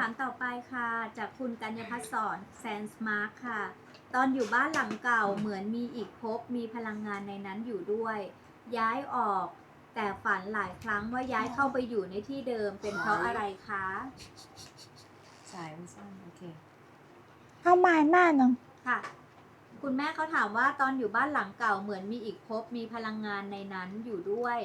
ถามต่อไปค่ะ จากคุณกัญญพัฒน์สอนแซนส์มาร์คค่ะ ตอนอยู่บ้านหลังเก่าเหมือนมีอีกภพมีพลังงานในนั้นอยู่ด้วย ย้ายออก แต่ฝันหลายครั้งว่าย้ายเข้าไปอยู่ในที่เดิมเป็นเพราะอะไรคะสายมันสั้นโอเคเอาใหม่มาหนึ่งค่ะ คุณแม่เขาถามว่าตอนอยู่บ้านหลังเก่าเหมือนมีอีกภพมีพลังงานในนั้นอยู่ด้วย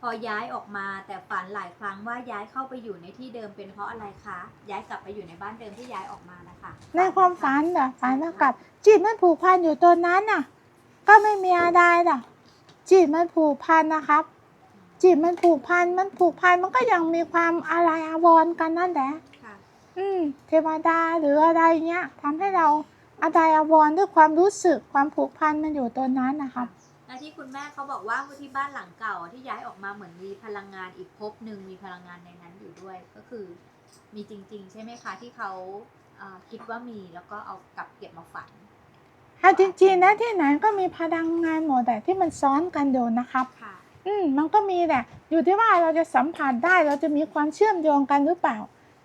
พอย้ายออกมาแต่ฝันหลายครั้งว่าย้ายเข้าไปอยู่ในที่เดิมเป็นเพราะอะไรคะ ย้ายกลับไปอยู่ในบ้านเดิมที่ย้ายออกมานะคะในความฝันเหรอฝันว่ากับ จิตมันผูกพันอยู่ตัวนั้นน่ะ ก็ไม่มีอะไรหรอกจิตมันผูกพันนะครับ จิตมันผูกพันมันผูกพันมันก็ยังมีความอะไรอาวรณ์กันนั่นแหละค่ะอืมเทวดาหรืออะไรเงี้ยทำให้เราอะไรอาวรณ์ด้วยความรู้สึกความผูกพันมันอยู่ตัวนั้นนะครับ และที่คุณแม่เขาบอกว่าที่บ้านหลังเก่าที่ย้ายออกมาเหมือนมีพลังงานอีกภพหนึ่งมีพลังงานในนั้นอยู่ด้วย ก็คือมีจริง ๆ ใช่ไหมคะที่เขาเอ่อคิดว่ามีแล้วก็เอากลับเก็บมาฝันถ้าจริงๆนะที่ไหนก็มีพลังงานหมดแต่ที่มันซ้อนกันอยู่นะครับค่ะอืมมันก็มีแหละอยู่ที่ว่าเราจะสัมผัสได้เราจะมีความเชื่อมโยงกันหรือเปล่า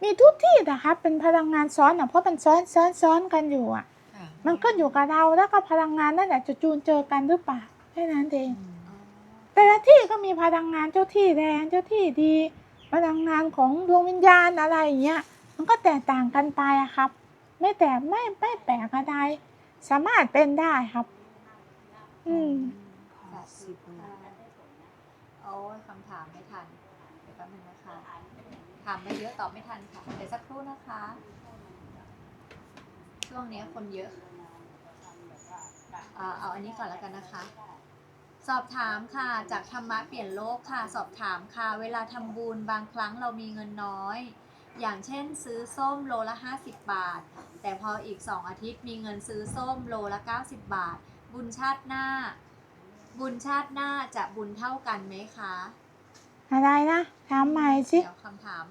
มีทุกที่นะครับเป็นพลังงานซ้อนอะเพราะมันซ้อนซ้อนซ้อนกันอยู่อะค่ะ มันก็อยู่กับเราแล้วก็พลังงานนั่นแหละจะจูนเจอกันหรือเปล่า แค่นั้นเองอืมแต่ละที่ก็มีพลังงานเจ้าที่แรงเจ้าที่ดี พลังงานของดวงวิญญาณอะไรอย่างเงี้ยมันก็แตกต่างกันไปอะครับ ไม่แต่ไม่ไม่แปลกอะไรสามารถเป็นได้ครับ อืมแปดสิบเลยโอ้ยคำถามไม่ทันเดี๋ยวแป๊บนึงนะคะถามมาเยอะตอบไม่ทันค่ะเดี๋ยวสักครู่นะคะ ช่วงนี้คนเยอะอ่าเอาอันนี้ก่อนแล้วกันนะคะ สอบถามค่ะ จากธรรมะเปลี่ยนโลกค่ะ สอบถามค่ะ เวลาทำบุญบางครั้งเรามีเงินน้อย อย่างเช่น ซื้อส้มโลละ 50 บาท แต่พออีก 2 อาทิตย์มีเงินซื้อส้มโลละ 90 บาท บุญชาติหน้า บุญชาติหน้าจะบุญเท่ากันไหมคะอะไรนะถามใหม่สิ เดี๋ยวคำถาม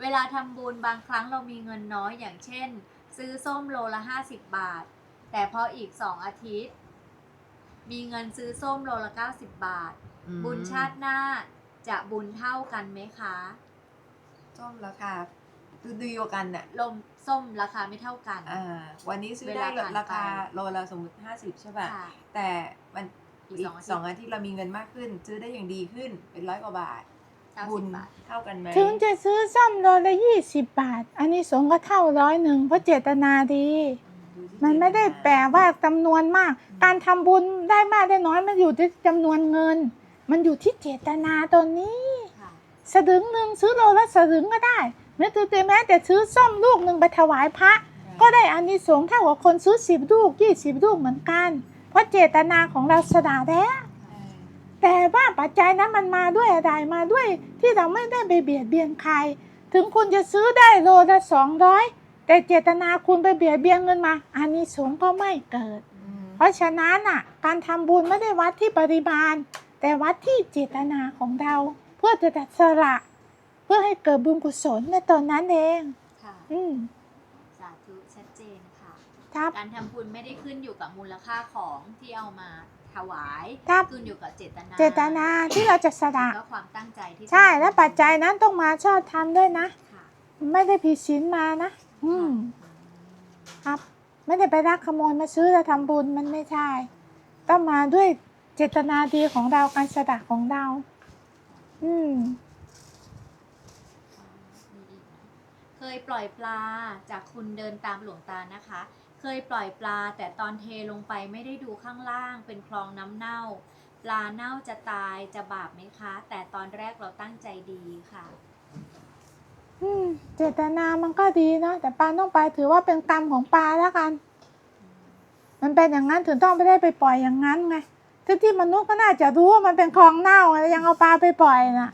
เวลาทำบุญบางครั้งเรามีเงินน้อยอย่างเช่น ซื้อส้มโลละ 50 บาท แต่พออีก 2 อาทิตย์ มีเงินซื้อส้มโลละ 90 บาท อืมบุญชาติหน้าจะบุญเท่ากันไหมคะ ส้มราคาดูดีกว่ากันน่ะลมส้มราคาไม่เท่ากัน อ่า วันนี้ซื้อเวได้ลาผ่านราคาไปโลละสมมติห้าสิบใช่ป่ะ ค่ะแต่มันอีกอีกสองอาทิตย์สองอาทิตย์เรามีเงินมากขึ้น ซื้อได้อย่างดีขึ้นเป็นร้อยกว่าบาทบุญ90บาท เท่ากันไหมถึงจะซื้อส้มโลละยี่สิบบาท อันนี้สงส์ก็เท่าร้อยหนึ่งเพราะเจตนาดี อืดูที่ มันไม่ได้แปลว่าจำนวนมาก การทำบุญได้มากได้น้อยมันอยู่ที่จำนวนเงิน มันอยู่ที่เจตนาตัวนี้ ค่ะสลึงหนึ่งซื้อโลละสลึงก็ได้แม้แต่แม้แต่ซื้อส้มลูกหนึ่งไปถวายพระ ก็ได้อานิสงส์เท่ากับคนซื้อสิบลูกยี่สิบลูกเหมือนกัน เพราะเจตนาของเราสดาแล้วแต่ว่าปัจจัยนั้นมันมาด้วยอะไรมาด้วยที่เราไม่ได้ไปเบียดเบียนใคร ถึงคุณจะซื้อได้โลละสองร้อย แต่เจตนาคุณไปเบียดเบียนเงินมาอานิสงส์ก็ไม่เกิดอืมเพราะฉะนั้นอะ การทำบุญไม่ได้วัดที่ปริมาณแต่วัดที่เจตนาของเรา เพื่อจะดัดสละ เพื่อให้เกิดบุญกุศลในตอนนั้นเองค่ะอืมสาธุชัดเจนค่ะครับการทำบุญไม่ได้ขึ้นอยู่กับมูลค่าของที่เอามาถวายครับขึ้นอยู่กับเจตนา เจตนาที่เราจะสละแล้วก็ความตั้งใจที่ใช่และปัจจัยนั้นต้องมาชอบทำด้วยนะค่ะไม่ได้ผิดศีลมานะ อืมครับ ไม่ได้ไปรักขโมยมาซื้อแล้วทำบุญมันไม่ใช่ ต้องมาด้วยเจตนาดีของเราการสละของเรา อืม มีอีกไหมเคยปล่อยปลาจากคุณเดินตามหลวงตานะคะ เคยปล่อยปลาแต่ตอนเทลงไปไม่ได้ดูข้างล่าง เป็นคลองน้ำเน่า ปลาเน่าจะตายจะบาปไหมคะ แต่ตอนแรกเราตั้งใจดีค่ะ เจตนามันก็ดีเนาะแต่ปลาต้องไปถือว่าเป็นกรรมของปลาแล้วกัน มันเป็นอย่างนั้นถึงต้องไม่ได้ไปปล่อยอย่างนั้นไงทั้งที่มนุษย์ก็น่าจะรู้ว่ามันเป็นคลองเน่าไงยังเอาปลาไปปล่อยน่ะ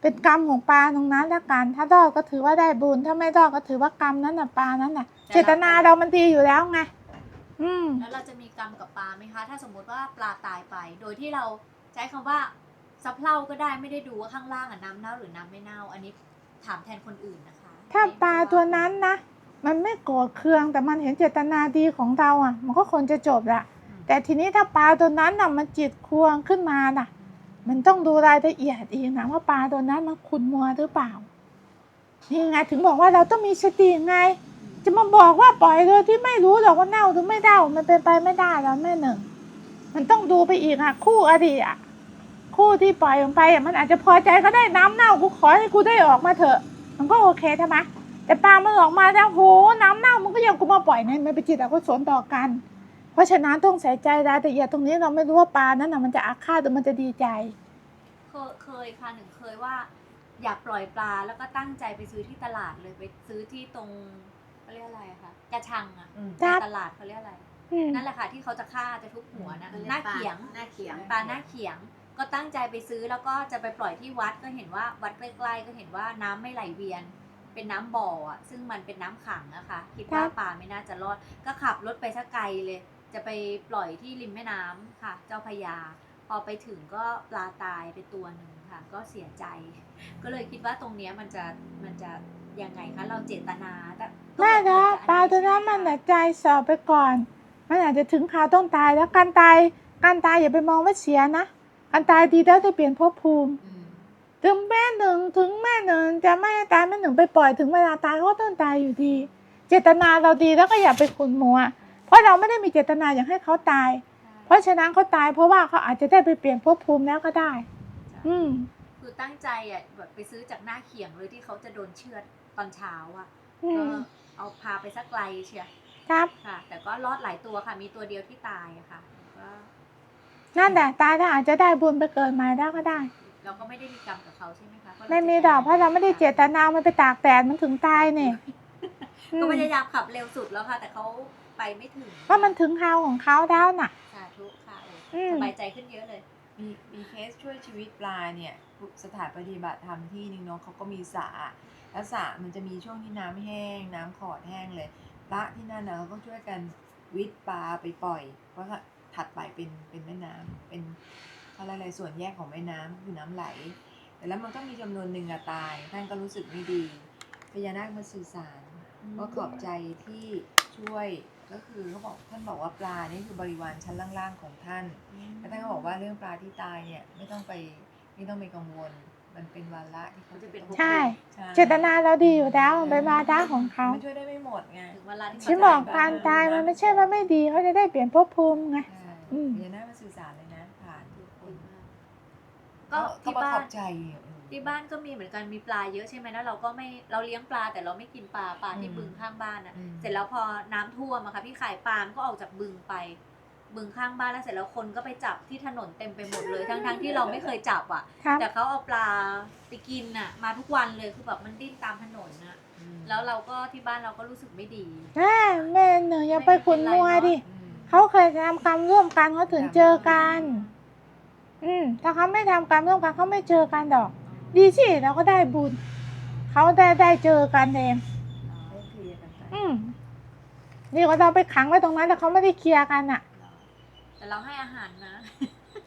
เป็นกรรมของปลาตรงนั้นแล้วกัน ถ้ารอดก็ถือว่าได้บุญ ถ้าไม่รอดก็ถือว่ากรรมนั้นน่ะปลานั้นน่ะแต่เราเจตนาเรามันดีอยู่แล้วไงอืมแล้วเราจะมีกรรมกับปลาไหมคะ ถ้าสมมุติว่าปลาตายไป โดยที่เราใช้คำว่าสะเพร่าก็ได้ไม่ได้ดูว่าข้างล่างอะน้ำเน่าหรือน้ำไม่เน่า อันนี้ ถามแทนคนอื่นนะคะถ้าปลาตัวนั้นนะ มันไม่โกรธเคืองแต่มันเห็นเจตนาดีของเราอะ มันก็ควรจะจบละแต่ทีนี้ถ้าปลาตัวนั้นน่ะมันจิตควงขึ้นมาน่ะ มันต้องดูรายละเอียดอีกนะว่าปลาตัวนั้นมันขุนมัวหรือเปล่านี่ไงถึงบอกว่าเราต้องมีสติไง จะมาบอกว่าปล่อยโดยที่ไม่รู้หรอกว่าเน่าหรือไม่เน่ามันเป็นไปไม่ได้แล้วแม่หนึ่ง มันต้องดูไปอีกอะคู่อดีตอะ คู่ที่ปล่อยลงไปอะมันอาจจะพอใจก็ได้น้ำเน่ากูขอให้กูได้ออกมาเถอะ มันก็โอเคใช่ไหมแต่ปลามันออกมาแล้วโหน้ำเน่ามันก็ยังกูมาปล่อยเนี่ยมันเป็นจิตอกุศลต่อกัน เพราะฉะนั้นต้องใส่ใจรายละเอียดตรงนี้เราไม่รู้ว่าปลานั้นน่ะมันจะอาฆาตหรือมันจะดีใจเคยเคยค่ะหนึ่งเคยว่า อยากปล่อยปลาแล้วก็ตั้งใจไปซื้อที่ตลาดเลยไปซื้อที่ตรงเขาเรียกอะไรอะคะกระชังอะอืมครับในตลาดเขาเรียกอะไรอืมนั่นแหละค่ะที่เขาจะฆ่าจะทุบหัวนะอืมหน้าเขียงหน้าเขียงปลาหน้าเขียง ก็ตั้งใจไปซื้อแล้วก็จะไปปล่อยที่วัดก็เห็นว่าวัดใกล้ๆก็เห็นว่าน้ำไม่ไหลเวียน เป็นน้ำบ่ออะซึ่งมันเป็นน้ำขังนะคะคิดว่าครับปลาไม่น่าจะรอด ก็ขับรถไปสักไกลเลย จะไปปล่อยที่ริมแม่น้ำค่ะ เจ้าพระยา พอไปถึงก็ปลาตายไปตัวหนึ่งค่ะ ก็เสียใจ ก็เลยคิดว่าตรงเนี้ยมันจะมันจะยังไงคะเราเจตนาแต่ก็แม่เหนะอนกับปลาตัวนั้นมันน่ะใจสอบไปก่อน มันอาจจะถึงข่าวต้องตายแล้วการตายการตายอย่าไปมองว่าเสียนะ การตายดีแล้วจะเปลี่ยนภพภูมิอืมถึงแม่หนึ่งถึงแม่หนึ่งจะไม่ให้ตายแม่หนึ่งไปปล่อยถึงเวลาตายเขาก็ต้องตายอยู่ดี เจตนาเราดีแล้วก็อย่าไปขุนมัว เพราะเราไม่ได้มีเจตนาอยากให้เขาตาย เพราะฉะนั้นเขาตายเพราะว่าเขาอาจจะได้ไปเปลี่ยนภพภูมิแล้วก็ได้ อืมคือตั้งใจอะแบบไปซื้อจากหน้าเขียงเลยที่เขาจะโดนเชือดตอนเช้าอะอืก็มเอาพาไปสักไกลเชียครับค่ะ แต่ก็รอดหลายตัวค่ะ มีตัวเดียวที่ตายอะค่ะก็ นั่นแหละตายแล้วอาจจะได้บุญไปเกิดใหม่แล้วก็ได้ เราก็ไม่ได้มีกรรมกับเขาใช่ไหมคะเพราะเราไม่มีดอกเพราะเราไม่ได้เจตนามันไปตากแดดมันถึงตายเนี่ยก็พยายามขับเร็วสุดแล้วค่ะ แต่เขาไปไม่ถึงก็มันถึงคราวของเขาแล้วน่ะสาธุค่ะโอ้อืมสบายใจขึ้นเยอะเลย มีมีเคสช่วยชีวิตปลาเนี่ยสถานปฏิบัติธรรมที่นึงเนาะเขาก็มีสระแล้วสระมันจะมีช่วงที่น้ำแห้ง น้ำขอดแห้งเลยพระที่นั่นนะเขาก็ช่วยกันวิทย์ปลาไปปล่อย เพราะว่า ถัดไปเป็นเป็นแม่น้ำเป็นอะไรยกอะไรส่วนแยกของแม่น้ำคือน้ำไหล แต่แล้วมันก็มีจำนวนหนึ่งอะตายท่านก็รู้สึกไม่ดีพญานาคมาสื่อสารก็ขอบใจที่ช่วยก็คือเขาบอกท่านบอกว่าปลานี่คือบริวารชั้นล่างๆของท่านแล้วท่านก็บอกว่าเรื่องปลาที่ตายเนี่ยไม่ต้องไปไม่ต้องไปกังวล มันเป็นวาระที่เขาจะต้องใช่ใช่เจตนาเราดีอยู่แล้วมันเป็นมาด้าของเขามันช่วยได้ไม่หมดไงถึงเวลาที่ฉันบอกการตายมันไม่ใช่ว่าไม่ดีเขาจะได้เปลี่ยนภพภูมิไงใช่ อืมพญานาคมาสื่อสารเลยนะผ่านทุกคน ก็ก็ที่ประบ้าขอนบใจอะอืมที่บ้านก็มีเหมือนกันมีปลาเยอะใช่ไหมแล้วเราก็ไม่เราเลี้ยงปลาแต่เราไม่กินปลาปลาที่อืมบึงข้างบ้านอะ อืม เสร็จแล้วพอน้ำท่วมอะค่ะพี่ขายปลามนก็ออกจากบึงไป บึงข้างบ้านแล้วเสร็จแล้วคนก็ไปจับที่ถนนเต็มไปหมดเลย ทั้งทั้งๆที่เราไม่เคยจับอะ ครับ แต่เขาเอาปลาไปกินน่ะ มาทุกวันเลยคือแบบมันดิ้นตามถนนน่ะอืมแล้วเราก็ที่บ้านเราก็รู้สึกไม่ดีแม่แม่หนึ่งอย่าไปขุนมัวดิ อืม เขาเคยทำกรรมร่วมกันเขาถึงเจอกัน อืม ถ้าเขาไม่ทำกรรมร่วมกันเขาไม่เจอกันดอก ดีสิเราก็ได้บุญเขาได้ได้เจอกันเองได้เคลียร์กันไปอืมนี่ก็เราไปขังไว้ตรงนั้นแต่เขาไม่ได้เคลียร์กันอะ แต่เราให้อาหารนะ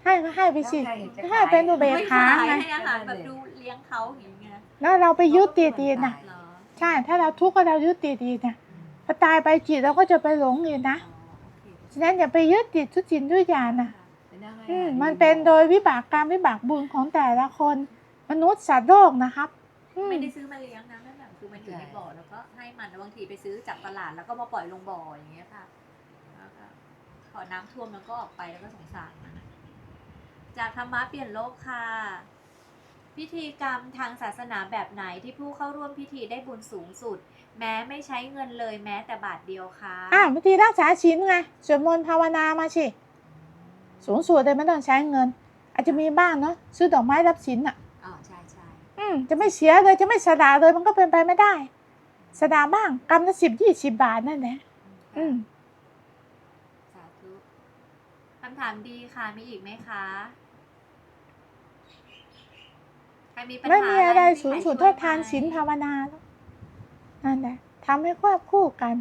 ให้ก็ให้ไปสิแล้วใครจะให้เป็นอุเบกไม่ขาขายไงให้อาหารแบบดูเลี้ยงเขาอย่างเงี้ยแล้วเราไปยึดติดดีนะเหรอใช่ ถ้าเราทุกข์ก็เรายึดติดดีนะอืมพอตายไปจิตเราก็จะไปหลงอีกนะอ๋อโอเคฉะนั้นอย่าไปยึดติดทุกสิ่งทุกอย่างนะไปนั่งให้อืมอาหารมันเป็นโดยวิบากกรรมวิบากบุญของแต่ละคน มนุษย์สัตว์โลกนะครับอืมไม่ได้ซื้อมาเลี้ยงนะนั่นแหละคือมันอยู่ในบ่อแล้วก็ให้มันบางทีไปซื้อจากตลาดแล้วก็มาปล่อยลงบ่ออย่างเงี้ยค่ะแล้วก็พอน้ำท่วมมันก็ออกไปแล้วก็สงสารมันจากธรรมะเปลี่ยนโลกค่ะ พิธีกรรมทางศาสนาแบบไหนที่ผู้เข้าร่วมพิธีได้บุญสูงสุด แม้ไม่ใช้เงินเลยแม้แต่บาทเดียวค่ะอ่าวิธีรักษาศีลไงสวดมนต์ภาวนามาสิสูงสุดเลยไม่ต้องใช้เงิน อาจจะมีบ้างเนาะซื้อดอกไม้รับศีลอะอ๋อใช่ใช่อืมจะไม่เสียเลยจะไม่สดาเลยมันก็เป็นไปไม่ได้ สดาบ้างกำละสิบยี่สิบบาทนั่นแหละอืมสาธุคำถามดีค่ะมีอีกไหมคะใครมีปัญหาไม่มีอะไรให้สูงใครสุดช่วยเท่าทานไหมศีลภาวนาแล้ว นั่นแหละทำให้ควบคู่กัน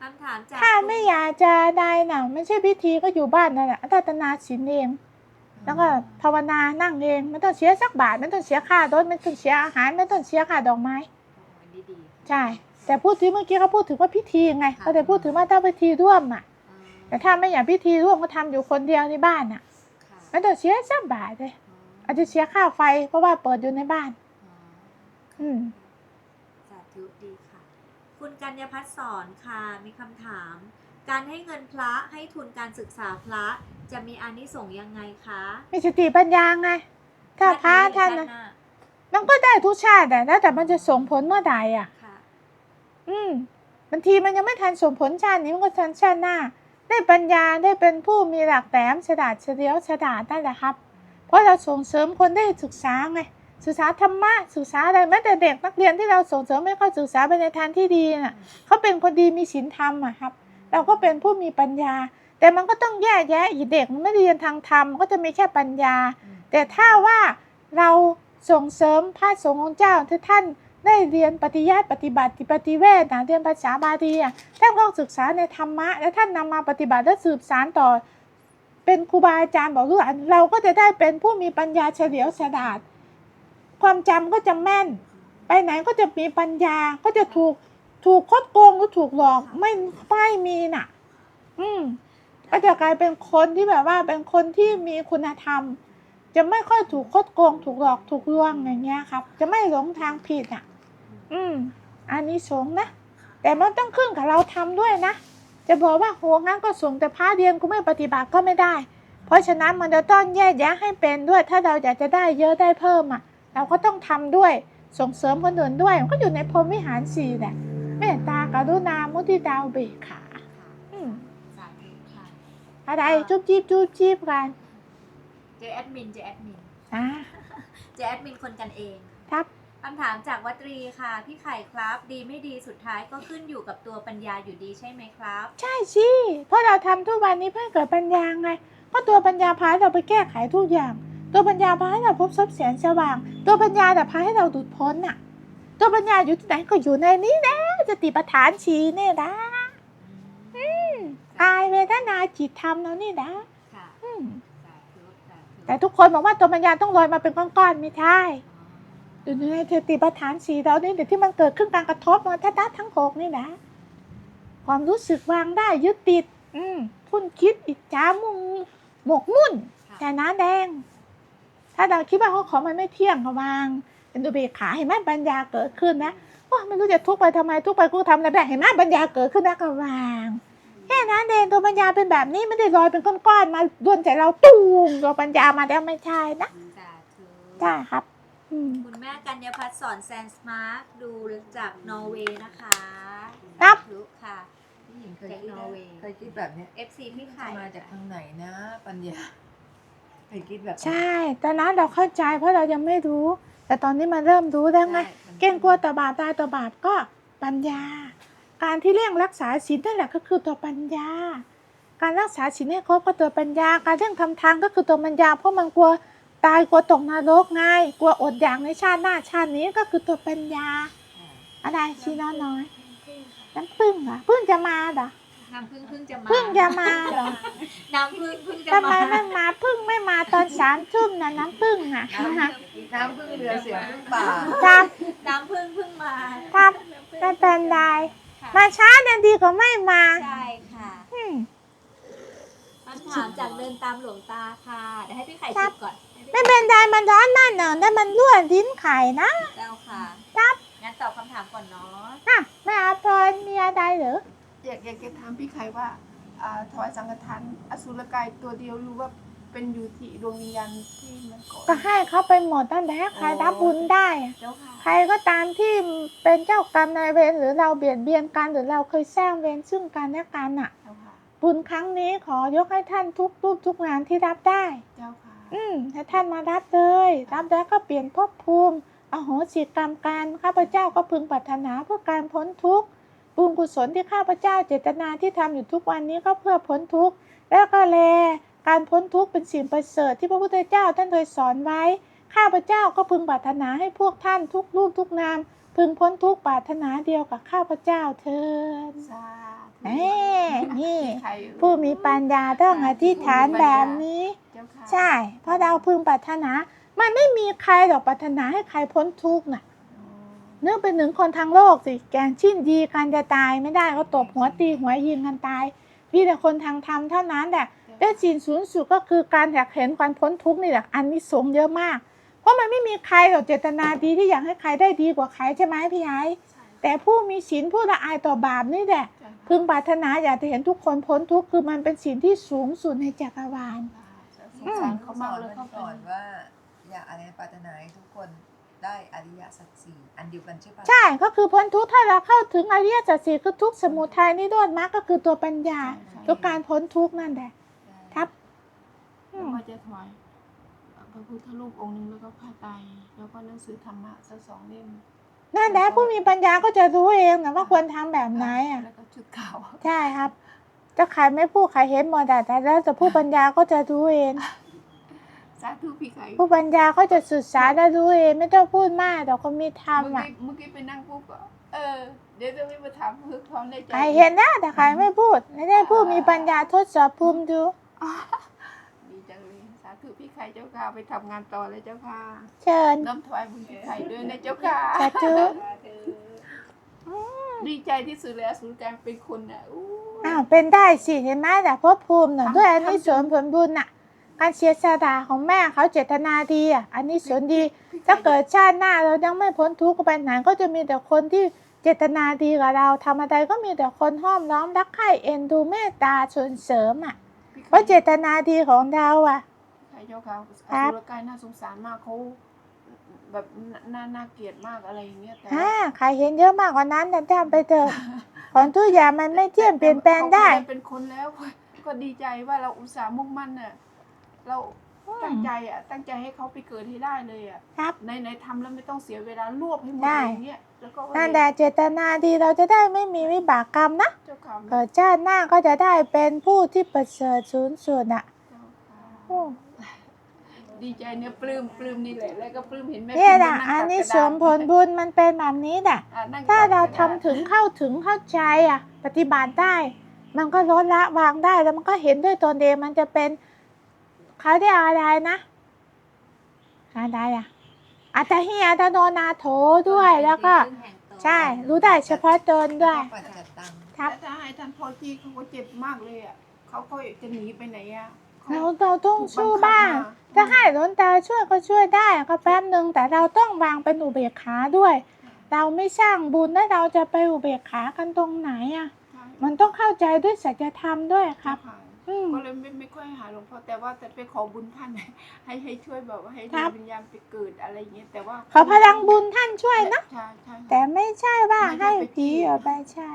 คำถามจากถ้าไม่อยากจะได้น่ะไม่ใช่พิธีก็อยู่บ้านนั่นแหละอัตตนาศีลเอง แล้วก็ภาวนานั่งเองไม่ต้องเสียสักบาทไม่ต้องเสียค่ารถไม่ต้องเสียอาหารไม่ต้องเสียค่าดอกไม้อันนี้ดีใช่แต่พูดถึงเมื่อกี้เขาพูดถึงว่าพิธีไงเขาแต่พูดถึงว่าถ้าพิธีร่วมอะ อ่าแต่ถ้าไม่อยากพิธีร่วมก็ทำอยู่คนเดียวในบ้านอะค่ะไม่ต้องเสียสักบาทเลยอาจจะเสียค่าไฟเพราะว่าเปิดอยู่ในบ้าน อืม ธุดีค่ะ คุณกัญญพัฒน์สอนค่ะ มีคำถาม การให้เงินพระให้ทุนการศึกษาพระจะมีอานิสงส์ยังไงคะมีสติปัญญาไง ถ้าพระท่านชนะติหรือชติหมันก็ได้ทุกชาติแต่แล้วแต่มันจะส่งผลเมื่อใดอะ ค่ะ อืมบางทีมันยังไม่ทันส่งผลชาตินี้มันก็ทันชาติหน้า ได้ปัญญาได้เป็นผู้มีหลักแหลมฉลาดเฉลียวฉลาดนั่นแหละครับ เพราะเราส่งเสริมคนได้ศึกษาไง ศึกษาธรรมะศึกษาอะไรแม้แต่เด็กนักเรียนที่เราส่งเสริมให้เขาศึกษาไปในทางที่ดีน่ะเขาเป็นคนดีมีศีลธรรมอะครับ เราก็เป็นผู้มีปัญญา แต่มันก็ต้องแยกแยะอีกเด็กมันไม่ได้เรียนทางธรรมก็จะมีแค่ปัญญา แต่ถ้าว่าเราส่งเสริมพระสงฆ์ของเจ้าที่ท่านได้เรียนปฏิยัติปฏิบัติปฏิเวทนะเรียนภาษาบาลีท่านก็ศึกษาในธรรมะ และท่านนำมาปฏิบัติและสืบสานต่อ เป็นครูบาอาจารย์บอกลูกหลานเราก็จะได้เป็นผู้มีปัญญาเฉลียวฉลาด ความจำก็จะแม่น ไปไหนก็จะมีปัญญาก็จะถูกถูกคดโกงหรือถูกหลอกไม่ไม่มีน่ะ อืมก็จะกลายเป็นคนที่แบบว่าเป็นคนที่มีคุณธรรม จะไม่ค่อยถูกคดโกง ถูกหลอกถูกลวงอย่างเงี้ยครับ จะไม่หลงทางผิดอะ อืม อันนี้สงนะ แต่มันต้องขึ้นกับเราทำด้วยนะ จะบอกว่าโหงั้นก็สงแต่พระเรียนกูไม่ปฏิบัติก็ไม่ได้ เพราะฉะนั้นมันจะต้องแยกแยะให้เป็นด้วย ถ้าเราอยากจะได้เยอะได้เพิ่มอะ เราก็ต้องทำด้วยส่งเสริมคนอื่นด้วย มันก็อยู่ในพรหมวิหารสี่แหละเมตตากรุณามุทิตาอุเบกขาอืมสาธุค่ะอะไรจุ๊บจิ๊บจุ๊บจิ๊บกันเจอแอดมินเจอแอดมินอะเจอแอดมินคนกันเองครับคำถามจากวัตรีค่ะ พี่ไข่ครับ ดีไม่ดีสุดท้ายก็ขึ้นอยู่กับตัวปัญญาอยู่ดีใช่ไหมครับ ใช่สิเพราะเราทำทุกวันนี้เพื่อให้เกิดปัญญาไงเพราะตัวปัญญาพาให้เราไปแก้ไขทุกอย่าง ตัวปัญญาพาให้เราพบทรัพย์แสนสว่าง ตัวปัญญาแต่พาให้เราดุดพ้นน่ะ ตัวปัญญาอยู่ที่ไหนก็อยู่ในนี้นะสติปัฏฐานชีเนี่ยนะอืมกายเวทนาจิตธรรมเรานี่นะค่ะอืมสาธุสาธุแต่ทุกคนบอกว่าตัวปัญญาต้องลอยมาเป็นก้อนๆไม่ใช่อยู่ในสติปัฏฐานสีเรานี่เดี๋ยวที่มันเกิดขึ้นการกระทบมันทัดๆทั้งหกนี่นะ ความรู้สึกวางได้ยึดติด อืมพุ่นคิดอิจฉามุงหมกมุ่นค่ะแต่น้าแดง ถ้าเราคิดว่าเขาของมันไม่เที่ยงก็วางเป็นอุเบกขาเห็นไหมปัญญาเกิดขึ้นนะว่าไม่รู้จะทุกข์ไปทำไมทุกข์ไปกูทำอะไรแบบเห็นไหมปัญญาเกิดขึ้นนะก็วางแค่นั้นเองตัวปัญญาเป็นแบบนี้ไม่ได้ลอยเป็นก้อนๆมาดวนใจเราตูมตัวปัญญามาแล้วไม่ใช่นะสาธุได้ครับอืมคุณแม่กัญญพัฒน์สอนแซนสมาร์ทดูจากนอร์เวย์นะคะครับสาธุค่ะพี่หญิงเคยจากคิดนอร์เวย์เคยคิดแบบเนี้ย FC พี่จะไข่มาจากทางไหนนะ ปัญญา เคยคิดแบบใช่ ตอนนั้นเราเข้าใจเพราะเรายังไม่รู้ แต่ตอนนี้มันเริ่มรู้แล้วไง เก่งกลัวต่อบาปตายต่อบาปก็ปัญญา การที่เลี่ยงรักษาศีลนั่นแหละก็คือตัวปัญญา การรักษาศีลให้ครบก็ตัวปัญญา การเลี่ยงทำทางก็คือตัวปัญญา เพราะมันกลัวตายกลัวตกนรกไง กลัวอดอยากในชาติหน้าชาตินี้ก็คือตัวปัญญา อะไรชี้น้อยน้อยน้ำพึ่งเหรอพึ่งจะมาเหรอ น้ำพึ่งพึ่งจะมาพึ่งจะมาเหรอ น้ำพึ่งพึ่งจะทำไมมา ไม่มาพึ่งไม่มาตอนสามทุ่มนะน้ำพึ่งน่ะน้ำน้ำพึ่งเรือเสือพึ่งป่าครับน้ำพึ่งพึ่งมาครับไม่เป็นไรค่ะมาช้าเนี่ยดีกว่าไม่มาใช่ค่ะอืมคำถามจากเดินตามหลวงตาค่ะ เดี๋ยวให้พี่ไข่ครัจิบบก่อนไม่เป็นไรมันร้อนนั่นเนอะแต่มันรั่วลิ้นไข่นะเจ้าค่ะ ครับงั้นตอบคำถามก่อนเนาะ อะแม่อาพรมีอะไรเหรือ อยากอยากจะถามพี่ไข่ว่าอ่าถวายสังฆทานอสุรกายตัวเดียวหรือว่าเป็นอยู่ที่ดวงวิญญาณที่มันก่อน ก็ให้เขาไปหมดตั้งแต่ใครรับบุญได้อะเจ้าค่ะ ใครก็ตามที่เป็นเจ้ากรรมนายเวรหรือเราเบียดเบียนกันหรือเราเคยสร้างเวรซึ่งกันและกันอะ เจ้าค่ะ บุญครั้งนี้ขอยกให้ท่านทุกรูปทุกงานที่รับได้ เจ้าค่ะ อืมให้ท่านมารับเลย รับแล้วก็เปลี่ยนภพภูมิ อโหสิกรรมการข้าพเจ้าก็พึงปรารถนาเพื่อการพ้นทุกข์ บุญกุศลที่ข้าพเจ้าเจตนาที่ทำอยู่ทุกวันนี้ก็เพื่อพ้นทุกข์แล้วก็แล การพ้นทุกข์เป็นสิ่งประเสริฐที่พระพุทธเจ้าท่านเคยสอนไว้ ข้าพเจ้าก็พึงปรารถนาให้พวกท่านทุกรูปทุกนาม พึงพ้นทุกข์ปรารถนาเดียวกับข้าพเจ้าเถิดนี่ผู้มีปัญญาต้องอธิษฐานแบบนี้ ใช่ เพราะเราพึงปรารถนา มันไม่มีใครหรอกปรารถนาให้ใครพ้นทุกข์น่ะ นึกไปถึงคนทางโลกสิ แกงชิ้นดีกันจะตายไม่ได้ก็ตบหัวตีหัวยิงกันตายมีแต่คนทางธรรมเท่านั้นแหละได้สิ่งสูงสุดก็คือการอยากเห็นการพ้นทุกข์นี่แหละอันนี้สงเยอะมาก เพราะมันไม่มีใครหรอกเจตนาดีที่อยากให้ใครได้ดีกว่าใครใช่ไหมพี่ไอ้แต่ผู้มีศีลผู้ละอายต่อบาปนี่แหละ พึงปรารถนาอยากจะเห็นทุกคนพ้นทุกข์คือมันเป็นศีลที่สูงสุดในจักรวาลสงสารเขามากเลยเขาสอนว่า อยากอะไรปรารถนาให้ทุกคน ได้อริยสัจสี่อันเดียวกันใช่ปะใช่ก็คือพ้นทุกข์ถ้าเราเข้าถึงอริยสัจสี่คือทุกข์สมุทัยนิโรธมรรคก็คือตัวปัญญาตัวการพ้นทุกข์นั่นแหละครับอืแล้วมก็จะถวายพระพุทธรูปองค์หนึงแล้วก็ผ้าไตรแล้วก็หนังสือธรรมะสักสองเล่มนั่นแหละผู้มีปัญญาก็จะรู้เองนะว่าควรทำแบบไหนอะแล้วก็ชุดขาวใช่ครับจะใครไม่พูดใครเห็นหมดอะแต่แล้วแต่ผู้ปัญญาก็จะรู้เอง สาธุพี่ไข่ผู้ปัญญาก็จะศึกษาได้รู้เองไม่ต้องพูดมากแต่คนมีธรรมเมื่ออะกี้เมื่อกี้ไปนั่งปุ๊บก็เออ เดี๋ยวจะไม่มาถามเพื่อความในใจ ใครเห็นนะแต่ใครไม่พูดไม่ได้พูดมีปัญญาทดสอบภูมิดู ดีจังเลยสาธุพี่ไข่เจ้าค่ะไปทำงานต่อเลยเจ้าค่ะเชิญ น้ำถวายบุญพี่ไข่ด้วยนะเจ้าค่ะสาธุ ดีใจที่สุดแล้วสุดการเป็นคนน่ะอู้อ้าวเป็นได้สิเห็นไหมแต่ภพภูมิน่ะด้วยอันนี้สวนผลบุญน่ะ การเสียสละของแม่เขาเจตนาดีอะ อันนี้สวนดีพี่ไข่ถ้าเกิดชาติหน้าเรายังไม่พ้นทุกข์ไปไหนก็จะมีแต่คนที่เจตนาดีกับเราทำอะไรก็มีแต่คนห้อมล้อมรักใคร่เอ็นดูเมตตาส่วนเสริมอะพี่ไข่เพราะเจตนาดีของเราอะพี่ไข่เจ้าค่ะครัอบสุรกายน่าสงสารมากเขาแบบน่าน่าเกลียดมากอะไรอย่างเงี้ยแต่อ่าใครเห็นเยอะมากกว่านั้นแต่ทำไปเถอะของทุกอย่างมันไม่เที่ยงเปลี่ยนแปลงได้เขาเป็นคนแล้วก็ดีใจว่าเราอุตส่าห์มุ่งมั่นน่ะ เราตั้งใจอะ ตั้งใจให้เขาไปเกิดให้ได้เลยอะครับ ในในทำแล้วไม่ต้องเสียเวลารวบให้หมดได้อย่างเงี้ยแล้วก็นั่นแหละเจตนาดีเราจะได้ไม่มีวิบากกรรมนะเจ้าค่ะเกิดชาติหน้าก็จะได้เป็นผู้ที่ประเสริฐสูงสุดอะเจ้าค่ะโอ้ดีใจเนี่ยปลื้มปลื้มนี่แหละแล้วก็ปลื้มเห็นแม่เนี่ยพิมพ์นะงอันนี้ตัดกสระดาษมผลบุญมันเป็นแบบนี้แหละอะนั่งถ้าตัดเรากะทำดษถึงเข้าถึงเข้าใจอะ ปฏิบัติได้ มันก็ลดละวางได้แล้วมันก็เห็นด้วยตนเองมันจะเป็น เขาได้อะไรนะอะไรอะอัตหิอัตโนนาโถด้วยแล้วก็ ใช่ รู้ได้เฉพาะตนด้วยปัจจัดตังครับแล้วถ้าให้ท่านพอที่เขาก็เจ็บมากเลยอะเขาก็จะหนีไปไหนอะเขาเราเราต้องถูกสู้บังคับ้างมจะให้หลวงตาช่วยก็ช่วยได้ก็แป๊บหนึ่งแต่เราต้องวางเป็นอุเบกขาด้วย เราไม่สร้างบุญแล้วเราจะไปอุเบกขากันตรงไหนอะใช่มันต้องเข้าใจด้วยสัจธรรมด้วยครับเจ้าะ อืม ก็เลยไม่ไม่ค่อยหาหลวงพ่อแต่ว่าแต่ไปขอบุญท่าน ให้ให้ช่วยแบบว่าให้ครัดวบงวิญญาณไปเกิดอะไรอย่างเงี้ยแต่ว่าขอพลังบุญท่านช่วยนะ ใช่ใช่แต่ไม่ใช่ว่าไม่ได้ให้ไปผีจี้ออกไปใช่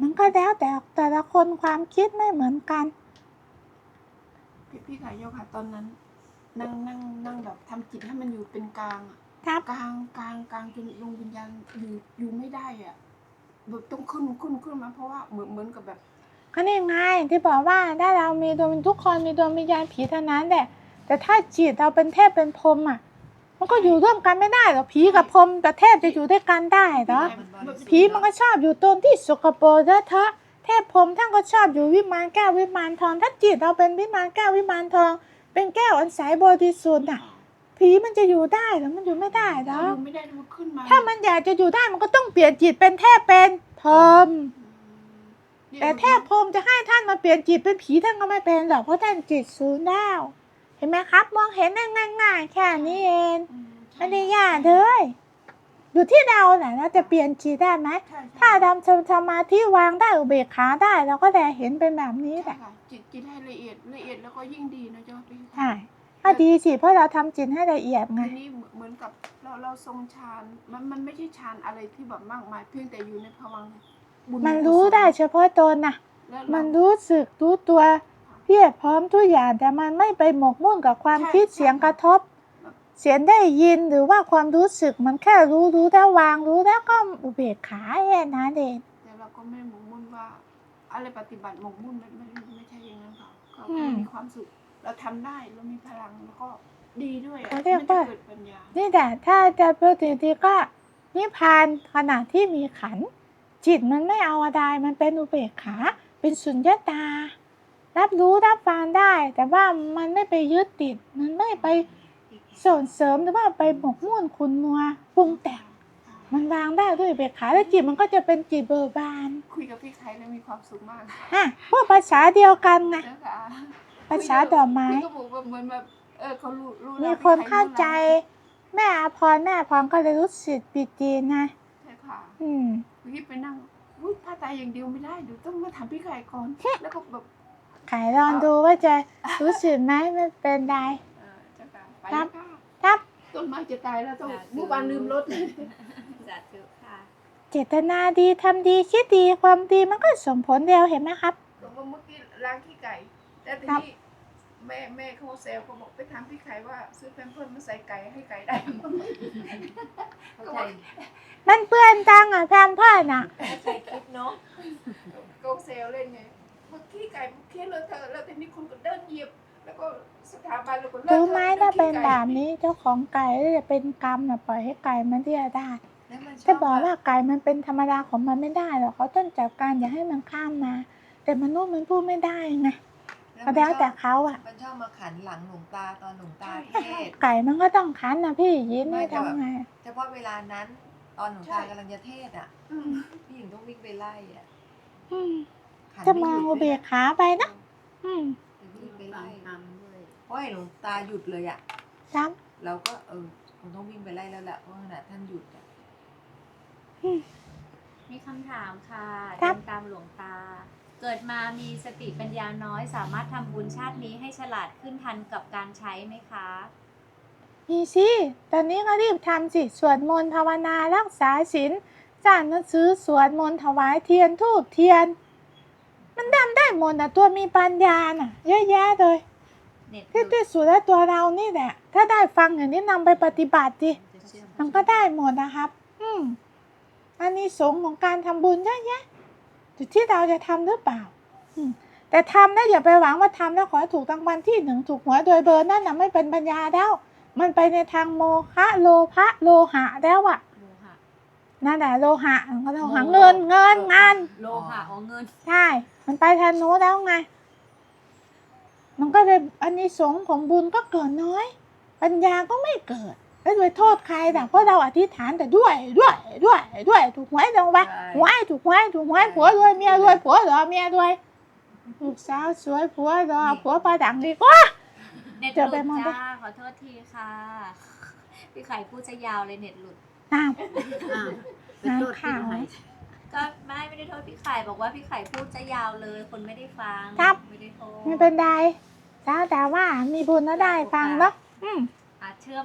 มันก็แล้วแต่แต่ละคนความคิดไม่เหมือนกัน พี่พี่ขายโยค่ะตอนนั้น นั่งนั่งนั่งแบบทำจิตให้มันอยู่เป็นกลางอะครับ กลางกลางกลางจนดวงวิญญาณอยู่อยู่ไม่ได้อะแบบต้องขึ้นขึ้นขึ้นมาเพราะว่าเหมือนเหมือนกับแบบ ก็นี่ไงที่บอกว่าถ้าเรามีดวงทุกคนมีดวงวิญญาณผีเท่านั้นแหละแต่ถ้าจิตเราเป็นเทพเป็นพรหมอะ มันก็อยู่ร่วมกันไม่ได้หรอกผีกับพรหมกับเทพจะอยู่ด้วยกันได้เหรอผีมันก็ชอบอยู่ตรงที่สกปรกเลอะเทอะเทพพรหมท่านก็ชอบอยู่วิมานแก้ววิมานทอง ถ้าจิตเราเป็นวิมานแก้ววิมานทอง เป็นแก้วอันใสบริสุทธิ์อะผีมันจะอยู่ได้หรือมันอยู่ไม่ได้เหรออยู่ไม่ได้มันขึ้นมาถ้ามันอยากจะอยู่ได้มันก็ต้องเปลี่ยนจิตเป็นเทพเป็นพรหมเนี่ย แต่เทพพรหมจะให้ท่านมาเปลี่ยนจิตเป็นผีท่านก็ไม่เป็นหรอกเพราะท่านจิตสูญแล้วเห็นไหมครับ มองเห็นได้ง่ายๆแค่นี้เองอืมใช่ไม่ได้ยากเลยอยู่ที่เราแหละเราจะเปลี่ยนจิตได้ไหมใช่ใช่ถ้าทำสมาธิวางได้อุเบกขาได้เราก็ได้เห็นเป็นแบบนี้แหใช่ละค่ะจิตจิตให้ละเอียดละเอียดแล้วก็ยิ่งดีนะเจ้าพี่ใช่ก็ดีสิเพราะเราทำจิตให้ละเอียดไงทีนี้เหมือนเหมือนกับเราเราทรงฌานมันมันไม่ใช่ฌานอะไรที่แบบมากมายเพียงแต่อยู่ในภวังค์ บุญมันรู้ได้เฉพาะตนนะแล้วเรา มันรู้สึกรู้ตัวเพียบพร้อมทุกอย่างแต่มันไม่ไปหมกมุ่นกับความใช่คิดใช่เสียงกระทบเสียงได้ยินหรือว่าความรู้สึกมันแค่รู้รู้แล้ววางรู้แล้วก็อุเบกขาแค่นั้นเองแต่เราก็ไม่หมกมุ่นว่าอะไรปฏิบัติหมกมุ่นไม่ไม่ไม่ใช่อย่างนั้นค่ะก็อืแค่มมีความสุข เราทำได้เรามีพลังแล้วก็ดีด้วยอะเขาเรียกมันจะว่าเกิดปัญญา นี่แหละถ้าจะพูดจริงๆก็นิพพานขณะที่มีขันธ์ จิตมันไม่เอาอะไรมันเป็นอุเบกขา เป็นสุญญตา รับรู้รับฟังได้ แต่ว่ามันไม่ไปยึดติด มันไม่ไปส่งเสริมหรือว่าไปหมกมุ่นคุณมัวปรุงแต่ง มันวางได้ด้วยอุเบกขาแล้วจิตมันก็จะเป็นจิตเบิกบาน คุยกับพี่ไข่แล้วมีความสุขมากฮะพวกภาษาเดียวกันไงนะคะภาษาดอกไม้คุยก็บอกว่าเหมือนแบบเออเขารู้รู้แล้วมีพี่คนไข่เข้ารู้แล้วใจ แม่อาพรแม่อาพรก็เลยรู้สึกปิตินะใช่ค่ะอืม พี่ไปนั่งอุ้ยผ้าไตรอย่างเดียวไม่ได้เดี๋ยวต้องมาถามพี่ไข่ก่อน แล้วก็แบบไข่ลองดูว่าจะรู้สึกไหมไม่เป็นไรเออเจ้าค่ะไปครัแล้บวค่ะครับต้นไม้จะตายแล้วต้องสาธุเมื่อวานลืมรถ สาธุค่ะเจตนาดีทำดีคิดดีความดีมันก็ส่งผลเร็วเห็นไหมครับก็เมื่อกี้ล้างขี้ไก่แล้วทีครับนี้ แม่แม่เขาเซลเขาบอกไปถามพี่ไข่ว่า ซื้อแพมเพิร์สมาใส่ไก่ให้ไก่ได้ไหมเข้าใจมันเปื้อนตังอะแพมเพิร์สอะเข้าใจคิดเนาะก็เซลเล่นไงเมื่อกี้ไก่เคี้ยเลยเธอะแล้วทีนี้คนก็เดินเหยียบ แล้วก็สถาบันแล้วก็เลิกรู้ไหมถอะถ้าเป็นขี้แบไก่บนี้เจ้าของไก่จะเป็นกรรมนะปล่อยให้ไก่มันเดียได้แล้วมันชจะอบบอกว่าไก่มันเป็นธรรมดาของมันไม่ได้หรอกเขาต้องจัดการอย่าให้มันข้ามมา แต่มนุษย์มันพูดไม่ได้ไงแล้ว ก็มันแล้วชอบแต่เขาอะ มันชอบมาขันหลังหลวงตาตอนหลวงตาเทศน์ไก่มันก็ต้องคันนะพี่ยินไม่ไม่แต่แบบทำไงเฉพาะเวลานั้น ตอนหลวงตากำลังจะเทศน์อะอืมพี่หญิงต้องวิ่งไปไล่อะอืมขันจะไหมองยุอุดเบลยกขาไปนะอืมแต่วิ่งไปไล่ทำด้วยเพราะเห็นหลวงตาหยุดเลยอะครับเราก็เออคงต้องวิ่งไปไล่แล้วแหละเพราะขนาดท่านหยุดอะมีคำถามค่ะครับเดินตามหลวงตา เกิดมามีสติปัญญาน้อย สามารถทำบุญชาตินี้ให้ฉลาดขึ้นทันกับการใช้ไหมคะ มีสิตอนนี้ก็รีบทำสิ สวดมนต์ภาวนารักษาศีลสร้างหนังสือสวดมนต์ถวายเทียนทูบเทียน มันทำได้หมดอะตัวมีปัญญาน่ะ เยอะแยะเลยเน็ตหที่ลุดที่สุดแล้วตัวเรานี่แหละ ถ้าได้ฟังอย่างนี้นำไปปฏิบัติดิจะเชื่อมมันก็ได้หมดนะครับ อืมอันนี้สงส์ของการทำบุญเยอะแยะ อยู่ที่เราจะทำหรือเปล่าอืมแต่ทำนะอย่าไปหวังว่าทำแล้วขอให้ถูกรางวัลที่หนึ่งถูกหวยโดยเบอร์นั่นนะไม่เป็นปัญญาแล้ว มันไปในทางโมฆะโลภะโลหะแล้วอะโลหะนั่นแหละโลหะมันก็โลหะโมเงินเงินงานโลหะอ๋อเงินใช่มันไปทางโน้นแล้วไง มันก็เลยอันนี้สงส์ของบุญก็เกิดน้อย ปัญญาก็ไม่เกิด แล้วไปโทษใครแต่เพราะเราอธิษฐานแต่ด้วยด้วยด้วยด้วย ถูกหวยตรงปะหวยถูกหวยถูกหวยผัวรวยเมียรวยผัวรอเมียรวยลูกสาวสวยผัวรอผัวประดังดีกว่าเน็ตหเจอลุไปดมองดิจ้าขอโทษทีค่ะ พี่ไข่พูดจะยาวเลยเน็ตหลุดอ้าวอ้าวไปโทษข่าวพี่ไข่ก็ไม่ไม่ได้โทษพี่ไข่บอกว่าพี่ไข่พูดจะยาวเลย คนไม่ได้ฟังครับไม่ได้โทษไม่เป็นไรแล้วแต่ว่ามีบุญแล้วได้ฟังเนาะอืมอาจเชื่อม